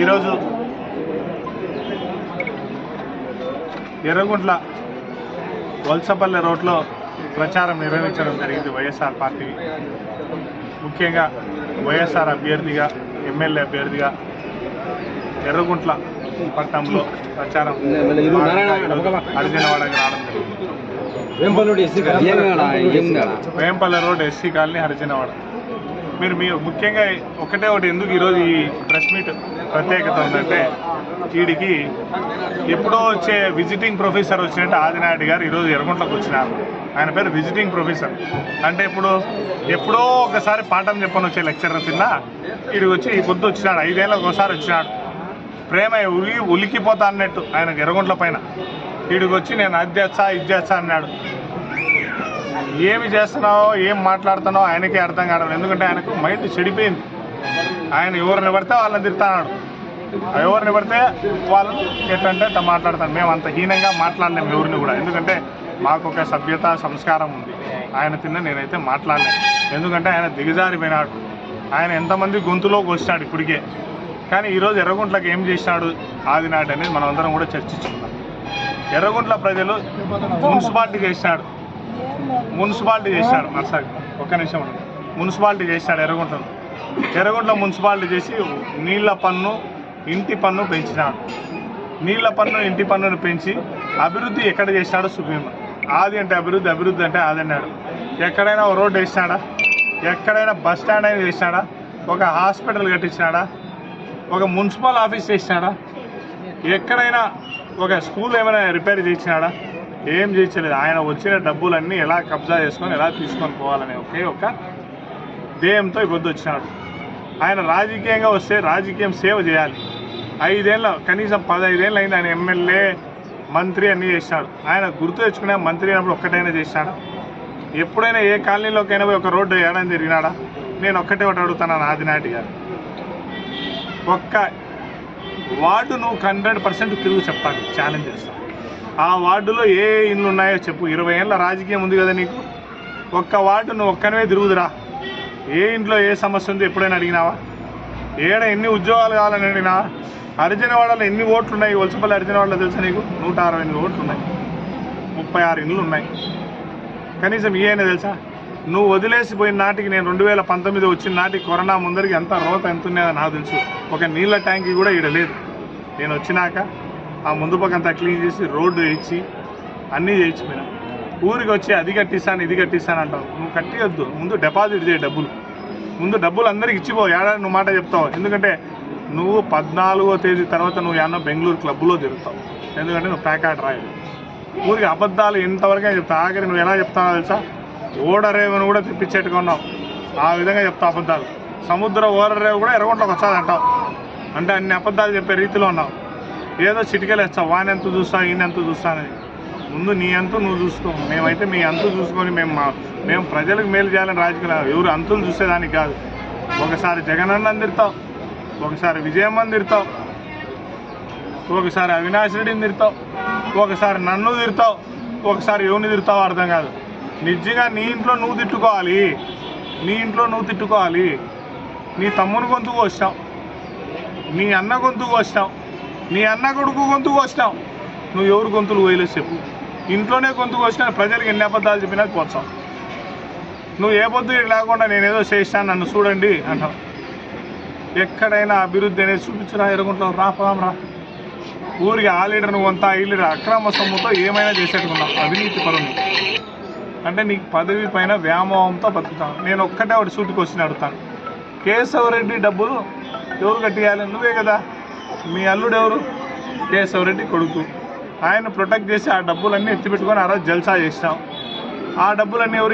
ఈరోజు ఎర్రగుంట్ల వలసపల్లె రోడ్లో ప్రచారం నిర్వహించడం జరిగింది వైఎస్ఆర్ పార్టీ. ముఖ్యంగా వైఎస్ఆర్ అభ్యర్థిగా ఎమ్మెల్యే అభ్యర్థిగా ఎర్రగుంట్ల పట్టణంలో ప్రచారం అర్జునవాడకి రావడం జరిగింది. Vempalle road SC colony Harijanavada. మీరు మీ ముఖ్యంగా ఒకటే ఒకటి ఎందుకు ఈరోజు ఈ ప్రెస్ మీట్ ప్రత్యేకత ఉందంటే వీడికి ఎప్పుడో వచ్చే విజిటింగ్ ప్రొఫెసర్ వచ్చినట్టు ఆదినాయుడు గారు ఈరోజు ఎర్రగుంట్లోకి వచ్చినారు. ఆయన పేరు విజిటింగ్ ప్రొఫెసర్ అంటే ఇప్పుడు ఎప్పుడో ఒకసారి పాఠం చెప్పని వచ్చే లెక్చరర్ తిన్నా వీడికి వచ్చి ఈ పొద్దు వచ్చినాడు ఐదేళ్ళకి ఒకసారి వచ్చినాడు. ప్రేమ ఉలి ఉలికిపోతా అన్నట్టు ఆయనకు ఎర్రగుంట్ల పైన. వీడికి వచ్చి నేను అది చేస్తా ఇది చేస్తా అన్నాడు. ఏమి చేస్తున్నావో ఏం మాట్లాడుతున్నావో ఆయనకే అర్థం కావడం ఎందుకంటే ఆయనకు మైండ్ చెడిపోయింది. ఆయన ఎవరిని పడితే వాళ్ళని తిడతాడు. ఎవరిని పడితే వాళ్ళు ఎట్లంటే అట్లా మాట్లాడతాను మేము అంత హీనంగా మాట్లాడలేము ఎవరిని కూడా. ఎందుకంటే మాకు ఒక సభ్యత సంస్కారం ఉంది. ఆయన తిన్న నేనైతే మాట్లాడలేను. ఎందుకంటే ఆయన దిగజారిపోయినాడు. ఆయన ఎంతమంది గొంతులోకి వచ్చినాడు ఇప్పటికే. కానీ ఈరోజు ఎర్రగుంట్లకు ఏం చేసినాడు ఆదినాడు అనేది మనం అందరం కూడా చర్చించుకున్నాం ఎర్రగుంట్ల ప్రజలు మున్సిపాలిటీ చేసినాడు. మున్సిపాలిటీ చేశాడు నర్సాగ్ ఒక్క నిమిషం మున్సిపాలిటీ చేశాడు ఎర్రగుంటను ఎర్రగుంట్ల మున్సిపాలిటీ చేసి నీళ్ళ పన్ను ఇంటి పన్ను పెంచినాడు. నీళ్ళ పన్ను ఇంటి పన్నును పెంచి అభివృద్ధి ఎక్కడ చేసినాడో సుప్రీం ఆది అంటే అభివృద్ధి అభివృద్ధి అంటే ఆది అన్నాడు. ఎక్కడైనా రోడ్డు వేసినాడా? ఎక్కడైనా బస్ స్టాండ్ అయినా చేసినాడా ఒక హాస్పిటల్ కట్టించినాడా? ఒక మున్సిపల్ ఆఫీస్ చేసినాడా ఎక్కడైనా ఒక స్కూల్ ఏమైనా రిపేర్ చేసినాడా? ఏం చేయించలేదు. ఆయన వచ్చిన డబ్బులన్నీ ఎలా కబ్జా చేసుకొని ఎలా తీసుకొని పోవాలనే ఒకే ఒక ధ్యేయంతో ఇబ్బంది వచ్చినాడు. ఆయన రాజకీయంగా వస్తే రాజకీయం సేవ చేయాలి. ఐదేళ్ళ కనీసం పదహైదేళ్ళు అయింది ఆయన ఎమ్మెల్యే మంత్రి అన్నీ చేసినాడు. ఆయన గుర్తు తెచ్చుకునే మంత్రి అయినప్పుడు ఒక్కటైనా చేసినాడా? ఎప్పుడైనా ఏ కాలనీలోకైనా పోయి ఒక రోడ్డు వేయడం జరిగినాడా నేను ఒక్కటే ఒకటి అడుగుతున్నాను ఆదినాటి గారు. ఒక్క వార్డు నువ్వు హండ్రెడ్ పర్సెంట్ తిరుగు చెప్పాలి ఛాలెంజ్ చేస్తాను ఆ వార్డులో ఏ ఇండ్లు ఉన్నాయో చెప్పు. ఇరవై ఏళ్ళ రాజకీయం ఉంది కదా నీకు? ఒక్క వార్డు నువ్వు ఒక్కనే తిరుగుదురా. ఏ ఇంట్లో ఏ సమస్య ఉందో ఎప్పుడైనా అడిగినావా? ఏడ ఎన్ని ఉద్యోగాలు కావాలని అడిగినావా? అర్జునవాడలో ఎన్ని ఓట్లు ఉన్నాయి వలసపల్లి అర్జునవాడలో తెలుసా నీకు? నూట అరవై ఎనిమిది ఓట్లు ఉన్నాయి ముప్పై ఆరు ఇండ్లు ఉన్నాయి కనీసం ఈ తెలుసా? నువ్వు వదిలేసిపోయిన నాటికి నేను రెండు వేల పంతొమ్మిది వచ్చిన నాటికి కరోనా ముందరికి ఎంత రోత ఎంత ఉన్నాయో నాకు తెలుసు. ఒక నీళ్ళ ట్యాంక్ కూడా ఈడ లేదు. నేను వచ్చినాక ఆ ముందు పక్కంతా క్లీన్ చేసి రోడ్డు వేయించి అన్నీ చేయించిపోయినా ఊరికి వచ్చి అది కట్టిస్తాను ఇది కట్టిస్తాను అంటావు నువ్వు కట్టియొద్దు ముందు డిపాజిట్ చేయి డబ్బులు. ముందు డబ్బులు అందరికి ఇచ్చిపో ఏడాది నువ్వు మాట చెప్తావు. ఎందుకంటే నువ్వు పద్నాలుగో తేదీ తర్వాత నువ్వు ఏమన్నా బెంగళూరు క్లబ్లో తిరుగుతావు. ఎందుకంటే నువ్వు ప్యాకాట్ రాయదు ఊరికి అబద్ధాలు ఎంతవరకే చెప్తావు ఆఖరి నువ్వు ఎలా చెప్తావో తెలుసా? ఓడరేవును కూడా తెప్పించేట్టుగా ఉన్నావు. ఆ విధంగా చెప్తావు అబద్ధాలు. సముద్ర ఓడరేవు కూడా ఎర్రగొంటలోకి వచ్చాది అంటావు అంటే అన్ని అబద్ధాలు చెప్పే రీతిలో ఉన్నావు. ఏదో చిటికలేస్తావు వాని ఎంత చూస్తా ఈయన ఎంత చూస్తా అనేది ముందు నీ అంతు నువ్వు చూసుకో. మేమైతే మీ అంతు చూసుకొని మేము మా మేము ప్రజలకు మేలు చేయాలని రాజకీయాలు ఎవరు అంతులు చూసేదానికి కాదు. ఒకసారి జగనన్న తిడతావు ఒకసారి విజయమ్మని తిడతావు ఒకసారి అవినాష్ రెడ్డిని తిడతావు. ఒకసారి నన్ను తిడతావు. ఒకసారి ఎవరిని తిడతావు అర్థం కాదు. నిజంగా నీ ఇంట్లో నువ్వు తిట్టుకోవాలి. నీ ఇంట్లో నువ్వు తిట్టుకోవాలి. నీ తమ్ముని గొంతుకు వచ్చావు నీ అన్న గొంతుకు వచ్చావు నీ అన్న కొడుకు గొంతుకు వచ్చినావు. నువ్వు ఎవరు గొంతులు పోయలేదు చెప్పు. ఇంట్లోనే గొంతుకు వచ్చినా ప్రజలకు ఎన్ని అబద్ధాలు చెప్పినా పోతావు. నువ్వు ఏ పొద్దు లేకుండా నేనేదో చేసినా నన్ను చూడండి అంటావు. ఎక్కడైనా అభివృద్ధి అనేది చూపించురా ఎరుగుంట్లో రా పోదాం రా. ఊరికి ఆ లీడర్ నువ్వు అంతా ఈ లీడర్ అక్రమ సొమ్ముతో ఏమైనా చేసేట్టుకున్నావు అవినీతి పరులు. అంటే నీకు పదవి పైన వ్యామోహంతో బతుకుతాను నేను ఒక్కటే ఒకటి సూటికి వచ్చి అడుగుతాను. కేశవరెడ్డి డబ్బులు ఎవరు కట్టియాలి? నువ్వే కదా. మీ అల్లుడు ఎవరు? కేశవరెడ్డి కొడుకు. ఆయన ప్రొటెక్ట్ చేసి ఆ డబ్బులన్నీ ఎత్తిపెట్టుకొని ఆ రోజు జల్సా చేసినాం. ఆ డబ్బులన్నీ ఎవరు